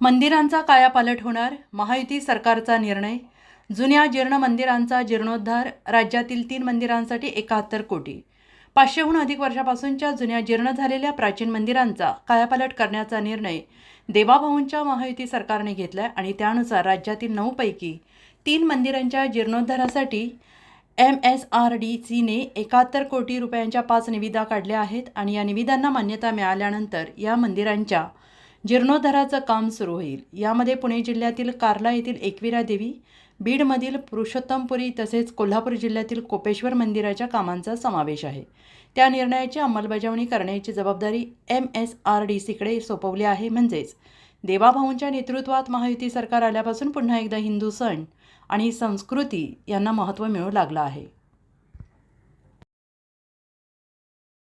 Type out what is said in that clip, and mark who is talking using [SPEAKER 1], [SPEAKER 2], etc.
[SPEAKER 1] मंदिरांचा कायापालट होणार महायुती सरकारचा निर्णय जुन्या जीर्ण मंदिरांचा जीर्णोद्धार राज्यातील तीन मंदिरांसाठी एकाहत्तर कोटी. पाचशेहून अधिक वर्षापासूनच्या जुन्या जीर्ण झालेल्या प्राचीन मंदिरांचा कायापालट करण्याचा निर्णय देवाभाऊंच्या महायुती सरकारने घेतला आणि त्यानुसार राज्यातील नऊपैकी तीन मंदिरांच्या जीर्णोद्धारासाठी एम एस आर डी सीने एकाहत्तर कोटी रुपयांच्या पाच निविदा काढल्या आहेत आणि या निविदांना मान्यता मिळाल्यानंतर या मंदिरांच्या जीर्णोद्धाराचं काम सुरू होईल. यामध्ये पुणे जिल्ह्यातील कार्ला येथील एकविरा देवी बीडमधील पुरुषोत्तमपुरी तसेच कोल्हापूर जिल्ह्यातील कोपेश्वर मंदिराच्या कामांचा समावेश आहे. त्या निर्णयाची अंमलबजावणी करण्याची जबाबदारी एम एस आर डी सीकडे सोपवली आहे म्हणजेच देवाभाऊंच्या नेतृत्वात महायुती सरकार आल्यापासून पुन्हा एकदा हिंदू सण आणि संस्कृती यांना महत्त्व मिळू लागलं आहे.